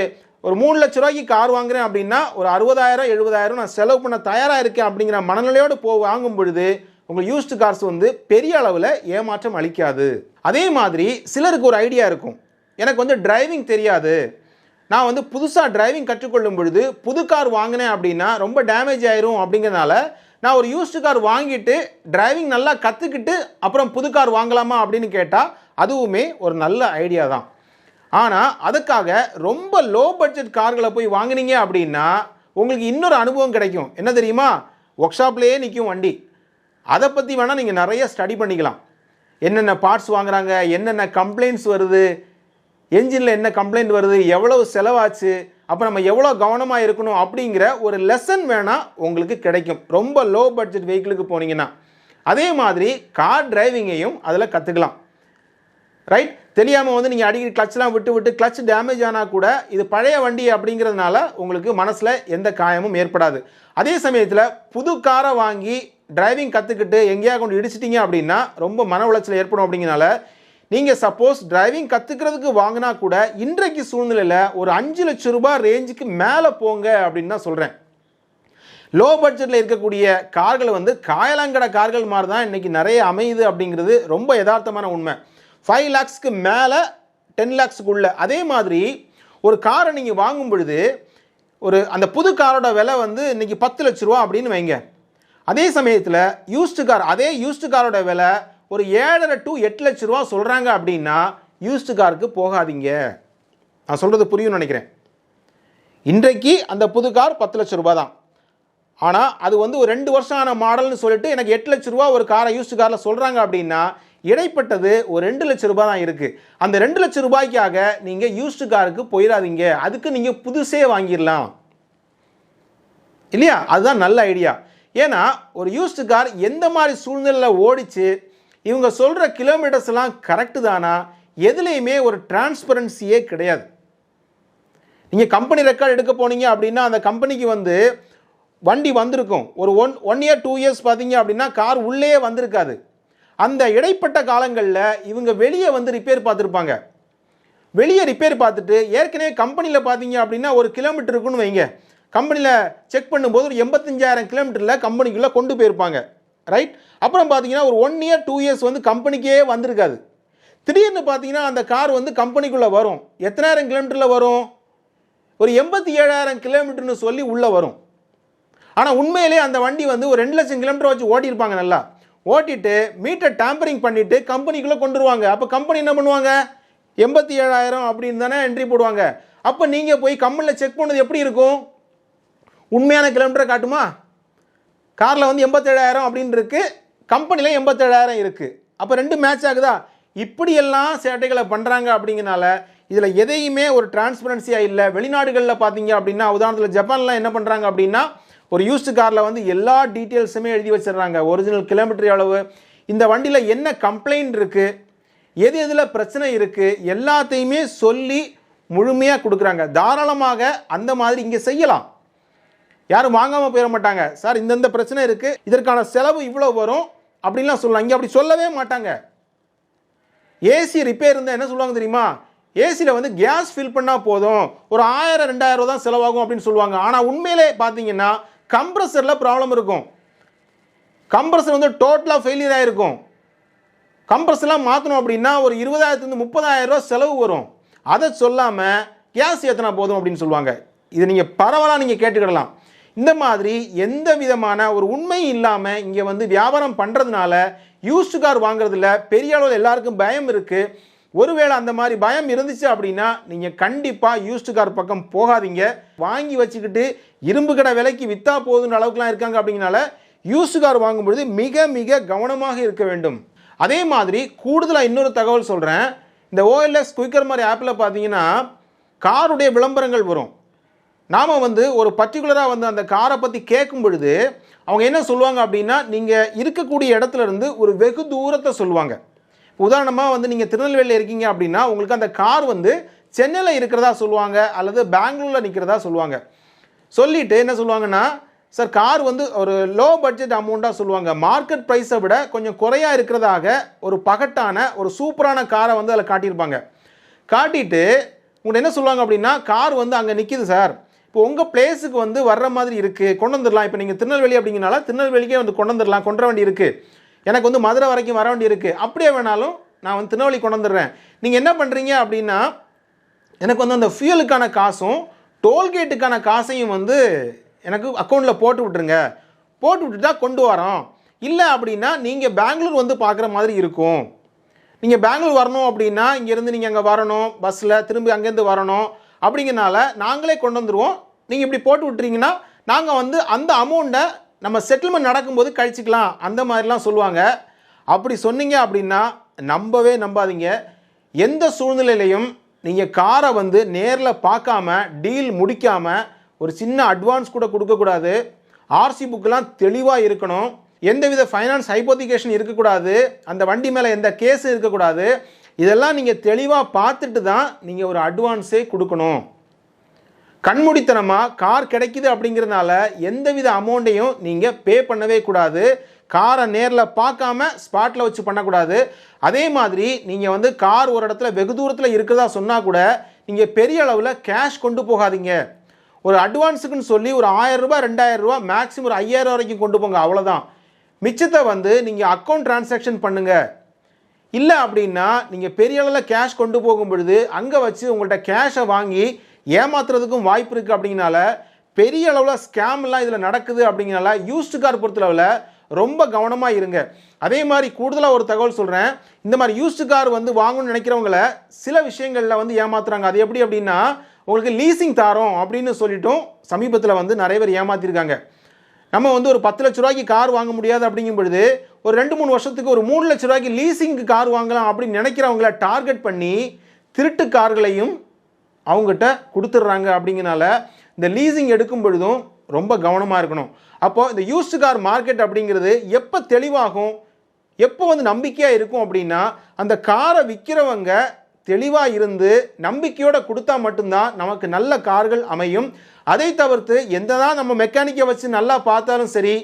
ஒரு மூணு லட்ச ரூபாய்க்கு கார் வாங்குறேன் அப்படின்னா ஒரு அறுபதாயிரம் எழுபதாயிரம் நான் செலவு பண்ண தயாராக இருக்கேன் அப்படிங்கிற மனநிலையோடு போ வாங்கும் பொழுது உங்கள் யூஸ்டு கார்ஸ் வந்து பெரிய அளவில் ஏமாற்றம் அளிக்காது. அதே மாதிரி சிலருக்கு ஒரு ஐடியா இருக்கும். எனக்கு வந்து டிரைவிங் தெரியாது. நான் வந்து புதுசாக டிரைவிங் கற்றுக்கொள்ளும் பொழுது புது கார் வாங்கினேன் அப்படின்னா ரொம்ப டேமேஜ் ஆயிரும் அப்படிங்கிறனால நான் ஒரு யூஸ்டு கார் வாங்கிட்டு டிரைவிங் நல்லா கற்றுக்கிட்டு அப்புறம் புது கார் வாங்கலாமா அப்படின்னு கேட்டால் அதுவுமே ஒரு நல்ல ஐடியா தான். ஆனால் அதுக்காக ரொம்ப லோ பட்ஜெட் கார்களை போய் வாங்குனீங்க அப்படின்னா உங்களுக்கு இன்னொரு அனுபவம் கிடைக்கும். என்ன தெரியுமா? ஒர்க் ஷாப்லேயே நிற்கும் வண்டி. அதை பற்றி வேணால் நீங்கள் நிறைய ஸ்டடி பண்ணிக்கலாம். என்னென்ன பார்ட்ஸ் வாங்குறாங்க? என்னென்ன கம்ப்ளைண்ட்ஸ் வருது? என்ஜினில் என்ன கம்ப்ளைண்ட் வருது எவ்வளவு செலவாச்சு அப்போ நம்ம எவ்வளோ கவனமாக இருக்கணும் அப்படிங்கிற ஒரு லெசன் வேணால் உங்களுக்கு கிடைக்கும். ரொம்ப லோ பட்ஜெட் வெஹிக்கிளுக்கு போனீங்கன்னா. அதே மாதிரி கார் டிரைவிங்கையும் அதில் கற்றுக்கலாம் ரைட் தெரியாமல் வந்து நீங்கள் அடிக்கடி கிளச்லாம் விட்டு விட்டு கிளச் டேமேஜ் ஆனால் கூட இது பழைய வண்டி அப்படிங்கிறதுனால உங்களுக்கு மனசில் எந்த காயமும் ஏற்படாது. அதே சமயத்தில் புது காரை வாங்கி டிரைவிங் கற்றுக்கிட்டு எங்கேயா கொண்டு இடிச்சிட்டிங்க அப்படின்னா ரொம்ப மன உளைச்சல் ஏற்படும் அப்படிங்கிறனால நீங்கள் சப்போஸ் டிரைவிங் கற்றுக்கிறதுக்கு வாங்கினா கூட இன்றைக்கு சூழ்நிலையில் ஒரு அஞ்சு லட்சம் ரூபாய் ரேஞ்சுக்கு மேலே போங்க அப்படின்னு தான் சொல்கிறேன் லோ பட்ஜெட்டில் இருக்கக்கூடிய கார்கள் வந்து காயலாங்கட கார்கள் மாதிரி தான் இன்றைக்கி நிறைய அமையுது அப்படிங்கிறது ரொம்ப யதார்த்தமான உண்மை. ஃபைவ் லேக்ஸ்க்கு மேலே டென் லேக்ஸுக்குள்ள அதே மாதிரி ஒரு காரை நீங்கள் வாங்கும் பொழுது ஒரு அந்த புது காரோட விலை வந்து இன்றைக்கி பத்து லட்ச ரூபா அப்படின்னு வைங்க. அதே சமயத்தில் யூஸ்டு கார் அதே யூஸ்டு காரோட விலை ஒரு ஏழரை டு எட்டு லட்ச ரூபா சொல்கிறாங்க அப்படின்னா யூஸ்டு காருக்கு போகாதீங்க. நான் சொல்கிறது புரியும்னு நினைக்கிறேன். இன்றைக்கு அந்த புது கார் பத்து லட்ச ரூபா தான். ஆனால் அது வந்து ஒரு ரெண்டு வருஷம் ஆன மாடல்னு சொல்லிட்டு எனக்கு எட்டு லட்ச ரூபா ஒரு காரை யூஸ்டு காரில் சொல்கிறாங்க அப்படின்னா இடைப்பட்டது ஒரு ரெண்டு லட்ச ரூபா தான் இருக்குது அந்த ரெண்டு லட்ச ரூபாய்க்காக நீங்கள் யூஸ்டு காருக்கு போயிடாதீங்க அதுக்கு நீங்கள் புதுசே வாங்கிடலாம். இல்லையா? அதுதான் நல்ல ஐடியா. ஏன்னா ஒரு யூஸ்டு கார் எந்த மாதிரி சூழ்நிலையில் ஓடிச்சு இவங்க சொல்கிற கிலோமீட்டர்ஸ் எல்லாம் கரெக்டு தானா? எதுலேயுமே ஒரு டிரான்ஸ்பரன்சியே கிடையாது. நீங்கள் கம்பெனி ரெக்கார்ட் எடுக்க போனீங்க அப்படின்னா அந்த கம்பெனிக்கு வந்து வண்டி வந்திருக்கும். ஒரு one one year two years பார்த்தீங்க அப்படின்னா கார் உள்ளே வந்திருக்காது. அந்த இடைப்பட்ட காலங்களில் இவங்க வெளியே வந்து ரிப்பேர் பார்த்துருப்பாங்க. வெளியே ரிப்பேர் பார்த்துட்டு ஏற்கனவே கம்பெனியில் பார்த்தீங்க அப்படின்னா ஒரு கிலோமீட்டர் இருக்குன்னு வைங்க. கம்பெனியில் செக் பண்ணும்போது ஒரு எண்பத்தஞ்சாயிரம் கிலோமீட்டரில் கம்பெனிக்குள்ளே கொண்டு போயிருப்பாங்க. ரைட் அப்புறம் பார்த்தீங்கன்னா ஒரு ஒன் இயர் டூ இயர்ஸ் வந்து கம்பெனிக்கே வந்திருக்காது. திடீர்னு பார்த்தீங்கன்னா அந்த கார் வந்து கம்பெனிக்குள்ளே வரும். எத்தனாயிரம் கிலோமீட்டரில் வரும்? ஒரு எண்பத்தி ஏழாயிரம் கிலோமீட்டர்னு சொல்லி உள்ளே வரும். ஆனால் உண்மையிலே அந்த வண்டி வந்து ஒரு ரெண்டு லட்சம் கிலோமீட்டர் வச்சு ஓட்டியிருப்பாங்க நல்லா. ஓட்டிட்டு மீட்டர் டேம்பரிங் பண்ணிவிட்டு கம்பெனிக்குள்ளே கொண்டுருவாங்க. அப்போ கம்பெனி என்ன பண்ணுவாங்க? எண்பத்தி ஏழாயிரம் அப்படின்னு தானே என்ட்ரி போடுவாங்க. அப்போ நீங்கள் போய் கம்பெனியில் செக் பண்ணது எப்படி இருக்கும்? உண்மையான கிலோமீட்டரை காட்டுமா? காரில் வந்து எண்பத்தேழாயிரம் அப்படின்னு இருக்குது கம்பெனியில் எண்பத்தேழாயிரம் இருக்குது அப்போ ரெண்டு மேட்ச் ஆகுதா? இப்படியெல்லாம் சேட்டைகளை பண்ணுறாங்க அப்படிங்கனால இதில் எதையுமே ஒரு டிரான்ஸ்பரன்சியாக இல்லை. வெளிநாடுகளில் பார்த்தீங்க அப்படின்னா உதாரணத்தில் ஜப்பான்லாம் என்ன பண்ணுறாங்க அப்படின்னா ஒரு யூஸ்டு காரில் வந்து எல்லா டீட்டெயில்ஸுமே எழுதி வச்சிடுறாங்க. ஒரிஜினல் கிலோமீட்டர் அளவு இந்த வண்டியில் என்ன கம்ப்ளைண்ட் இருக்குது எது எதில் பிரச்சனை இருக்குது எல்லாத்தையுமே சொல்லி முழுமையாக கொடுக்குறாங்க. தாராளமாக அந்த மாதிரி இங்கே செய்யலாம். யாரும் வாங்காமல் போயிட மாட்டாங்க. சார் இந்தந்த பிரச்சனை இருக்குது இதற்கான செலவு இவ்வளோ வரும். அப்படின்லாம் சொல்லலாம் இங்கே அப்படி சொல்லவே மாட்டாங்க. ஏசி ரிப்பேர் இருந்தால் என்ன சொல்லுவாங்க தெரியுமா? ஏசியில் வந்து கேஸ் ஃபில் பண்ணால் போதும். ஒரு ஆயிரம் ரெண்டாயிரம் ரூபா தான் செலவாகும் அப்படின்னு சொல்லுவாங்க. ஆனால் உண்மையிலே பார்த்தீங்கன்னா கம்ப்ரஸரில் ப்ராப்ளம் இருக்கும். கம்ப்ரஸர் வந்து டோட்டலாக ஃபெயிலியர் ஆகிருக்கும் கம்ப்ரஸ்லாம் மாற்றணும் அப்படின்னா ஒரு இருபதாயிரத்துலேருந்து முப்பதாயிரம் ரூபா செலவு வரும். அதை சொல்லாமல் கேஸ் ஏற்றினா போதும் அப்படின்னு சொல்லுவாங்க. இது நீங்கள் பரவலாக நீங்கள் கேட்டுக்கிடலாம். இந்த மாதிரி எந்த விதமான ஒரு உண்மை இல்லாமல் இங்கே வந்து வியாபாரம் பண்ணுறதுனால யூஸ்டு கார் வாங்குறதுல பெரிய அளவில் எல்லாருக்கும் பயம் இருக்குது ஒருவேளை அந்த மாதிரி பயம் இருந்துச்சு அப்படின்னா நீங்கள் கண்டிப்பாக யூஸ்டு கார் பக்கம் போகாதீங்க. வாங்கி வச்சுக்கிட்டு இரும்பு கடை விலைக்கு விற்றா போதுன்ற அளவுக்குலாம் இருக்காங்க அப்படிங்கனால யூஸ்டு கார் வாங்கும்பொழுது மிக மிக கவனமாக இருக்க வேண்டும். அதே மாதிரி கூடுதலாக இன்னொரு தகவல் சொல்கிறேன் இந்த ஓஎல்எக்ஸ் குயிக்கர் மாதிரி ஆப்பில் பார்த்தீங்கன்னா காருடைய விளம்பரங்கள் வரும். நாம் வந்து ஒரு பர்டிகுலராக வந்து அந்த காரை பற்றி கேட்கும் பொழுது அவங்க என்ன சொல்லுவாங்க அப்படின்னா நீங்கள் இருக்கக்கூடிய இடத்துல இருந்து ஒரு வெகு தூரத்தை சொல்லுவாங்க. உதாரணமாக வந்து நீங்கள் திருநெல்வேலியில் இருக்கீங்க அப்படின்னா உங்களுக்கு அந்த கார் வந்து சென்னையில் இருக்கிறதா சொல்லுவாங்க அல்லது பெங்களூரில் நிற்கிறதா சொல்லுவாங்க. சொல்லிவிட்டு என்ன சொல்லுவாங்கன்னா சார் கார் வந்து ஒரு லோ பட்ஜெட் அமௌண்ட்டாக சொல்லுவாங்க. மார்க்கெட் ப்ரைஸை விட கொஞ்சம் குறையாக இருக்கிறதாக ஒரு பகட்டான ஒரு சூப்பரான காரை வந்து அதில் காட்டியிருப்பாங்க. காட்டிட்டு உங்கள்கிட்ட என்ன சொல்லுவாங்க அப்படின்னா கார் வந்து அங்கே நிற்கிது சார் இப்போ உங்கள் பிளேஸுக்கு வந்து வர்ற மாதிரி இருக்குது கொண்டு வந்துடலாம். இப்போ நீங்கள் திருநெல்வேலி அப்படிங்கனால திருநெல்வேலிக்கே வந்து கொண்டு வந்துடலாம் கொண்டு வேண்டி இருக்குது எனக்கு வந்து மதுரை வரைக்கும் வர வேண்டி இருக்குது அப்படியே வேணாலும் நான் வந்து திருநெல்வேலி கொண்டு வந்துடுறேன். நீங்கள் என்ன பண்ணுறீங்க அப்படின்னா எனக்கு வந்து அந்த ஃபியூலுக்கான காசும் டோல்கேட்டுக்கான காசையும் வந்து எனக்கு அக்கௌண்ட்டில் போட்டு விட்டுருங்க. போட்டு விட்டுட்டா கொண்டு வரோம். இல்லை அப்படின்னா நீங்கள் பெங்களூர் வந்து பார்க்குற மாதிரி இருக்கும். நீங்கள் பெங்களூர் வரணும் அப்படின்னா இங்கேருந்து நீங்கள் அங்கே வரணும் பஸ்ஸில் திரும்பி அங்கேருந்து வரணும். அப்படிங்கிறனால நாங்களே கொண்டு வந்துடுவோம் நீங்கள் இப்படி போட்டு விட்டுறீங்கன்னா நாங்கள் வந்து அந்த அமௌண்ட்டை நம்ம செட்டில்மெண்ட் நடக்கும்போது கழிச்சிக்கலாம். அந்த மாதிரிலாம் சொல்லுவாங்க. அப்படி சொன்னீங்க அப்படின்னா நம்பவே நம்பாதீங்க. எந்த சூழ்நிலையிலையும் நீங்கள் காரை வந்து நேரில் பார்க்காம டீல் முடிக்காமல் ஒரு சின்ன அட்வான்ஸ் கூட கொடுக்கக்கூடாது ஆர்சி புக்கெலாம் தெளிவாக இருக்கணும். எந்தவித ஃபைனான்ஸ் ஹைப்போதிகேஷன் இருக்கக்கூடாது. அந்த வண்டி மேலே எந்த கேஸும் இருக்கக்கூடாது. இதெல்லாம் நீங்கள் தெளிவாக பார்த்துட்டு தான் நீங்கள் ஒரு அட்வான்ஸே கொடுக்கணும். கண்மூடித்தனமாக கார் கிடைக்குது அப்படிங்கிறதுனால எந்தவித அமௌண்ட்டையும் நீங்கள் பே பண்ணவே கூடாது. காரை நேரில் பார்க்காம ஸ்பாட்டில் வச்சு பண்ணக்கூடாது. அதே மாதிரி நீங்கள் வந்து கார் ஒரு இடத்துல வெகு தூரத்தில் இருக்கிறதா சொன்னால் கூட நீங்கள் பெரிய அளவில் கேஷ் கொண்டு போகாதீங்க. ஒரு அட்வான்ஸுக்குன்னு சொல்லி ஒரு ஆயிரம் ரூபாய் ரெண்டாயிரம் ரூபா மேக்ஸிமம் ஒரு ஐயாயிரம் வரைக்கும் கொண்டு போங்க. அவ்வளோதான் மிச்சத்தை வந்து நீங்கள் அக்கௌண்ட் டிரான்சாக்ஷன் பண்ணுங்கள் இல்லை அப்படின்னா நீங்கள் பெரிய அளவில் கேஷ் கொண்டு போகும் பொழுது அங்கே வச்சு உங்கள்கிட்ட கேஷை வாங்கி ஏமாத்துறதுக்கும் வாய்ப்பு இருக்குது அப்படிங்கனால பெரிய அளவில் ஸ்கேம்லாம் இதில் நடக்குது அப்படிங்கிறனால யூஸ்டு கார் பொறுத்தளவில் ரொம்ப கவனமாக இருங்க. அதே மாதிரி கூடுதலாக ஒரு தகவல் சொல்கிறேன் இந்த மாதிரி யூஸ்டு கார் வந்து வாங்கணும்னு நினைக்கிறவங்கள சில விஷயங்களில் வந்து ஏமாத்துறாங்க. அது எப்படி அப்படின்னா உங்களுக்கு லீசிங் தாரோம் அப்படின்னு சொல்லிட்டும் சமீபத்தில் வந்து நிறைய பேர் ஏமாற்றிருக்காங்க நம்ம வந்து ஒரு பத்து லட்ச ரூபாய்க்கு கார் வாங்க முடியாது அப்படிங்கும் பொழுது ஒரு ரெண்டு மூணு வருஷத்துக்கு ஒரு மூணு லட்ச ரூபாய்க்கு லீசிங்க்கு கார் வாங்கலாம் அப்படின்னு நினைக்கிறவங்கள டார்கெட் பண்ணி திருட்டு கார்களையும் அவங்ககிட்ட கொடுத்துட்றாங்க அப்படிங்கிறனால இந்த லீசிங் எடுக்கும் பொழுதும் ரொம்ப கவனமாக இருக்கணும். அப்போது இந்த யூஸ்டு கார் மார்க்கெட் அப்படிங்கிறது எப்போ தெளிவாகும் எப்போ வந்து நம்பிக்கையாக இருக்கும் அப்படின்னா அந்த காரை விற்கிறவங்க தெளிவாக இருந்து நம்பிக்கையோடு கொடுத்தா மட்டும்தான் நமக்கு நல்ல கார்கள் அமையும். அதை தவிர்த்து எந்த தான் நம்ம மெக்கானிக்கை வச்சு நல்லா பார்த்தாலும் சரி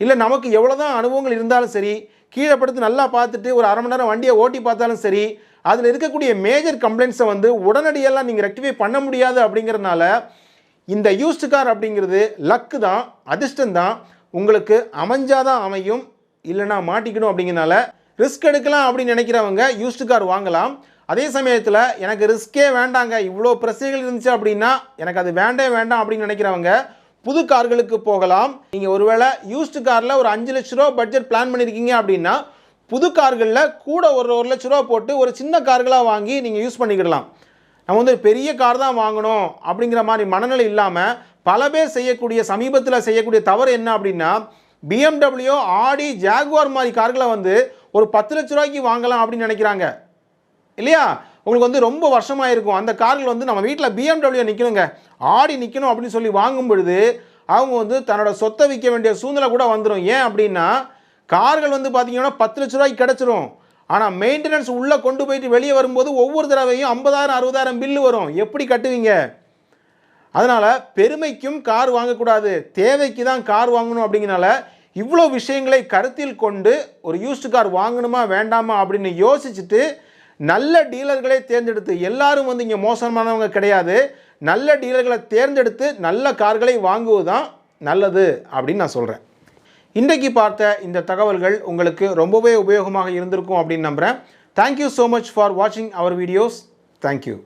இல்லை நமக்கு எவ்வளோ தான் அனுபவங்கள் இருந்தாலும் சரி கீழே படுத்து நல்லா பார்த்துட்டு ஒரு அரை மணி நேரம் வண்டியை ஓட்டி பார்த்தாலும் சரி அதில் இருக்கக்கூடிய மேஜர் கம்ப்ளைண்ட்ஸை வந்து உடனடியெல்லாம் நீங்கள் ரெக்டிஃபை பண்ண முடியாது அப்படிங்கிறதுனால இந்த யூஸ்டு கார் அப்படிங்கிறது லக்கு தான் அதிர்ஷ்டம் தான் உங்களுக்கு அமைஞ்சாதான் அமையும் இல்லைனா மாட்டிக்கணும் அப்படிங்கிறனால ரிஸ்க் எடுக்கலாம் அப்படின்னு நினைக்கிறவங்க யூஸ்டு கார் வாங்கலாம். அதே சமயத்தில் எனக்கு ரிஸ்க்கே வேண்டாங்க. இவ்வளோ பிரச்சனைகள் இருந்துச்சு அப்படின்னா எனக்கு அது வேண்டே வேண்டாம் அப்படின்னு நினைக்கிறவங்க புது கார்களுக்கு போகலாம். நீங்கள் ஒருவேளை யூஸ்டு காரில் ஒரு அஞ்சு லட்ச ரூபா பட்ஜெட் பிளான் பண்ணியிருக்கீங்க அப்படின்னா புது கார்களில் கூட ஒரு ஒரு லட்ச ரூபா போட்டு ஒரு சின்ன கார்களாக வாங்கி நீங்கள் யூஸ் பண்ணிக்கிடலாம். நம்ம வந்து பெரிய கார் தான் வாங்கணும் அப்படிங்கிற மாதிரி மனநிலை இல்லாமல் பல பேர் செய்யக்கூடிய சமீபத்தில் செய்யக்கூடிய தவறு என்ன அப்படின்னா பிஎம்டபிள்யூ ஆடி ஜாகுவார் மாதிரி கார்களை வந்து ஒரு பத்து லட்ச ரூபாய்க்கு வாங்கலாம் அப்படின்னு நினைக்கிறாங்க. இல்லையா? உங்களுக்கு வந்து ரொம்ப வருஷமாக இருக்கும் அந்த கார்கள் வந்து நம்ம வீட்டில் பிஎம்டபிள்யூ நிற்கணுங்க ஆடி நிற்கணும் அப்படின்னு சொல்லி வாங்கும் பொழுது அவங்க வந்து தன்னோட சொத்தை விற்க வேண்டிய சூழ்நிலை கூட வந்துடும் ஏன் அப்படின்னா கார்கள் வந்து பார்த்தீங்கன்னா பத்து லட்ச ரூபாய்க்கு கிடச்சிரும். ஆனால் மெயின்டெனன்ஸ் உள்ளே கொண்டு போயிட்டு வெளியே வரும்போது ஒவ்வொரு தடவையும் ஐம்பதாயிரம் அறுபதாயிரம் பில்லு வரும். எப்படி கட்டுவீங்க? அதனால் பெருமைக்கும் கார் வாங்கக்கூடாது. தேவைக்கு தான் கார் வாங்கணும் அப்படிங்கிறனால இவ்வளோ விஷயங்களை கருத்தில் கொண்டு ஒரு யூஸ்டு கார் வாங்கணுமா வேண்டாமா அப்படின்னு யோசிச்சுட்டு நல்ல டீலர்களை தேர்ந்தெடுத்து எல்லாரும் வந்து இங்கே மோசமானவங்க கிடையாது. நல்ல டீலர்களை தேர்ந்தெடுத்து நல்ல கார்களை வாங்குவது தான் நல்லது அப்படின்னு நான் சொல்கிறேன் இன்றைக்கு பார்த்த இந்த தகவல்கள் உங்களுக்கு ரொம்பவே உபயோகமாக இருந்திருக்கும் அப்படின்னு நம்புகிறேன் தேங்க்யூ ஸோ மச் ஃபார் வாட்சிங் அவர் வீடியோஸ் தேங்க்யூ